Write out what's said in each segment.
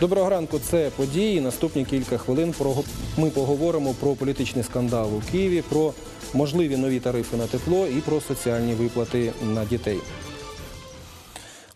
Доброго ранку. Це події. Наступні кілька хвилин ми поговоримо про політичний скандал у Києві, про можливі нові тарифи на тепло і про соціальні виплати на дітей.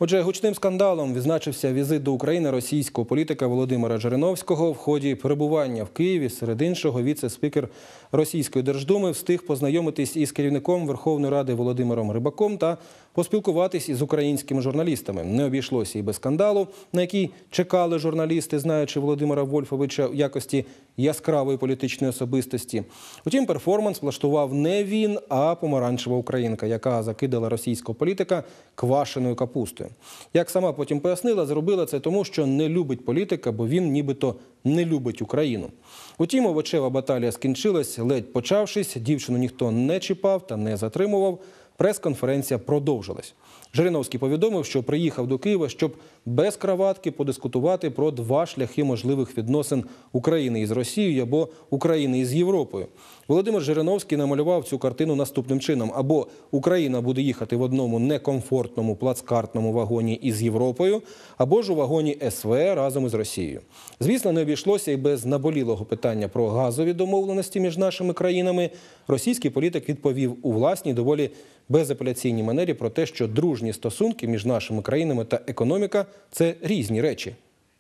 Отже, гучним скандалом відзначився візит до України російського політика Володимира Жириновського. В ході перебування в Києві серед іншого віце-спікер Російської Держдуми встиг познайомитись із керівником Верховної Ради Володимиром Рибаком та поспілкуватись із українськими журналістами. Не обійшлося і без скандалу, на який чекали журналісти, знаючи Володимира Вольфовича в якості яскравої політичної особистості. Утім, перформанс влаштував не він, а помаранчева українка, яка закидала російського політика квашеною капустою. Як сама потім пояснила, зробила це тому, що не любить політика, бо він нібито не любить Україну. Утім, овочева баталія скінчилась, ледь почавшись. Дівчину ніхто не чіпав та не затримував. Прес-конференція продовжилась. Жириновський повідомив, що приїхав до Києва, щоб без краватки подискутувати про два шляхи можливих відносин України із Росією або України із Європою. Володимир Жириновський намалював цю картину наступним чином: або Україна буде їхати в одному некомфортному плацкартному вагоні із Європою, або ж у вагоні СВ разом із Росією. Звісно, не обійшлося і без наболілого питання про газові домовленості між нашими країнами. Російський політик відповів у власній доволі безапеляційній манері про те, що дружні стосунки між нашими країнами та економіка це різні речі.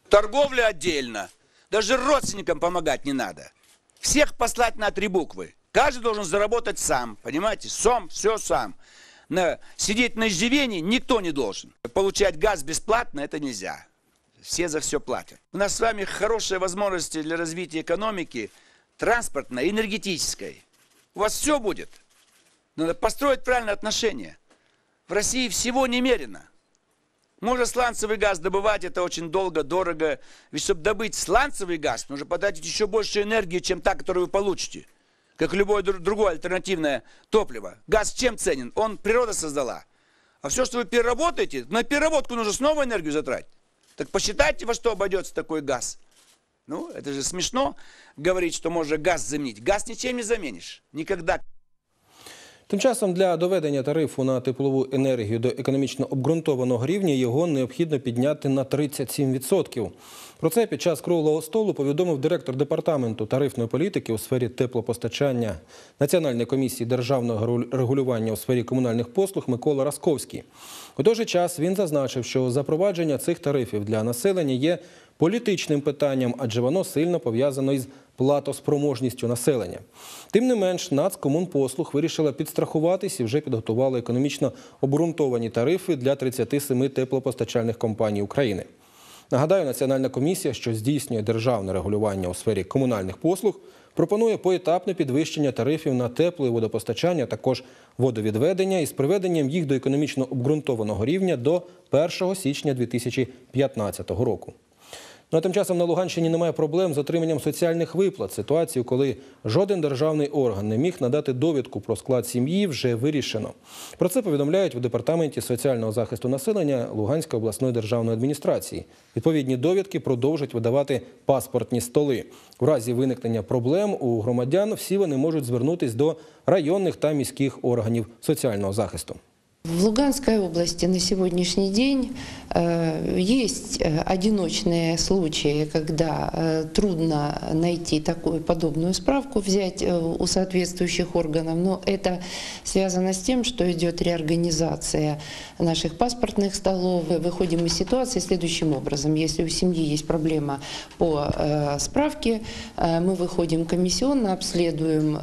Торговля отдельно. Даже родственникам помогать не надо. Всех послать на три буквы. Каждый должен заработать сам, понимаете? Сам, все сам. На, сидеть на иждивении никто не должен. Получать газ бесплатно это нельзя. Все за все платят. У нас с вами хорошие возможности для развития экономики, транспортной, энергетической. У вас все будет. Надо построить правильные отношения. В России всего немерено. Можно сланцевый газ добывать, это очень долго, дорого. Ведь чтобы добыть сланцевый газ, нужно потратить еще больше энергии, чем та, которую вы получите. Как любое дру- другое альтернативное топливо. Газ чем ценен? Он природа создала. А все, что вы переработаете, на переработку нужно снова энергию затратить. Так посчитайте, во что обойдется такой газ. Ну, это же смешно говорить, что можно газ заменить. Газ ничем не заменишь. Никогда. Тим часом для доведення тарифу на теплову енергію до економічно обґрунтованого рівня його необхідно підняти на 37%. Про це під час круглого столу повідомив директор департаменту тарифної політики у сфері теплопостачання Національної комісії державного регу- регулювання у сфері комунальних послуг Микола Расковський. У той же час він зазначив, що запровадження цих тарифів для населення є політичним питанням, адже воно сильно пов'язано із платоспроможністю населення. Тим не менш, Нацкомунпослуг вирішила підстрахуватись і вже підготувала економічно обґрунтовані тарифи для 37 теплопостачальних компаній України. Нагадаю, Національна комісія, що здійснює державне регулювання у сфері комунальних послуг, пропонує поетапне підвищення тарифів на тепло і водопостачання, також водовідведення із приведенням їх до економічно обґрунтованого рівня до 1 січня 2015 року. Ну а тим часом на Луганщині немає проблем з отриманням соціальних виплат. Ситуацію, коли жоден державний орган не міг надати довідку про склад сім'ї, вже вирішено. Про це повідомляють в департаменті соціального захисту населення Луганської обласної державної адміністрації. Відповідні довідки продовжать видавати паспортні столи. В разі виникнення проблем у громадян всі вони можуть звернутись до районних та міських органів соціального захисту. В Луганской области на сегодняшний день э, есть э, одиночные случаи, когда э, трудно найти такую подобную справку, взять у соответствующих органов, но это связано с тем, что идет реорганизация наших паспортных столов. Выходим из ситуации следующим образом. Если у семьи есть проблема по справке, мы выходим комиссионно, обследуем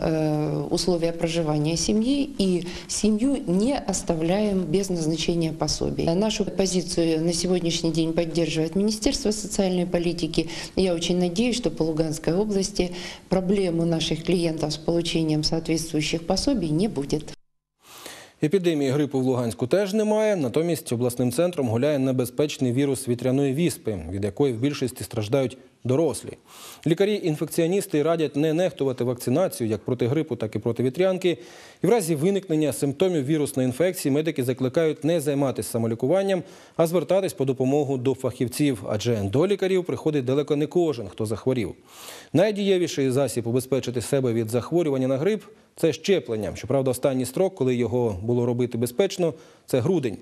условия проживания семьи и семью не оставляем без назначения пособий. Нашу позицию на сегодняшний день поддерживает Министерство социальной политики. Я очень надеюсь, что по Луганской области проблем у наших клиентов с получением соответствующих пособий не будет. Епідемії грипу в Луганську теж немає. Натомість обласним центром гуляє небезпечний вірус вітряної віспи, від якої в більшості страждають дорослі. Лікарі-інфекціоністи радять не нехтувати вакцинацію як проти грипу, так і проти вітрянки. І в разі виникнення симптомів вірусної інфекції медики закликають не займатися самолікуванням, а звертатись по допомогу до фахівців, адже до лікарів приходить далеко не кожен, хто захворів. Найдієвіший засіб убезпечити себе від захворювання на грип це щеплення. Щоправда, останній строк, коли його було робити безпечно, це грудень.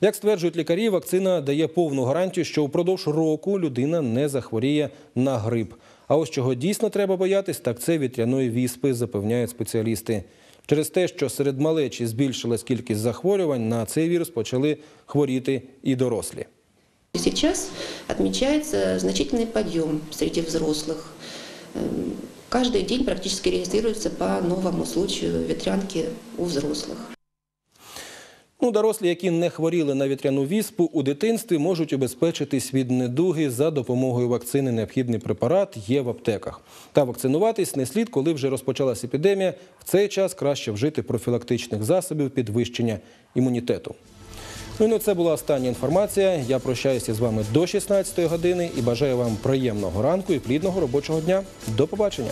Як стверджують лікарі, вакцина дає повну гарантію, що впродовж року людина не захворіє на грип. А ось чого дійсно треба боятись, так це вітряної віспи, запевняють спеціалісти. Через те, що серед малечі збільшилась кількість захворювань, на цей вірус почали хворіти і дорослі. Сейчас отмечается значительный подъем среди взрослых. Эм, Каждый день практически регистрируется по новому случаю ветрянки у взрослых. Ну, дорослі, які не хворіли на вітряну віспу, у дитинстві можуть убезпечитись від недуги за допомогою вакцини. Необхідний препарат є в аптеках. Та вакцинуватись не слід, коли вже розпочалась епідемія. В цей час краще вжити профілактичних засобів підвищення імунітету. Ну і на це була остання інформація. Я прощаюся з вами до 16 години і бажаю вам приємного ранку і плідного робочого дня. До побачення.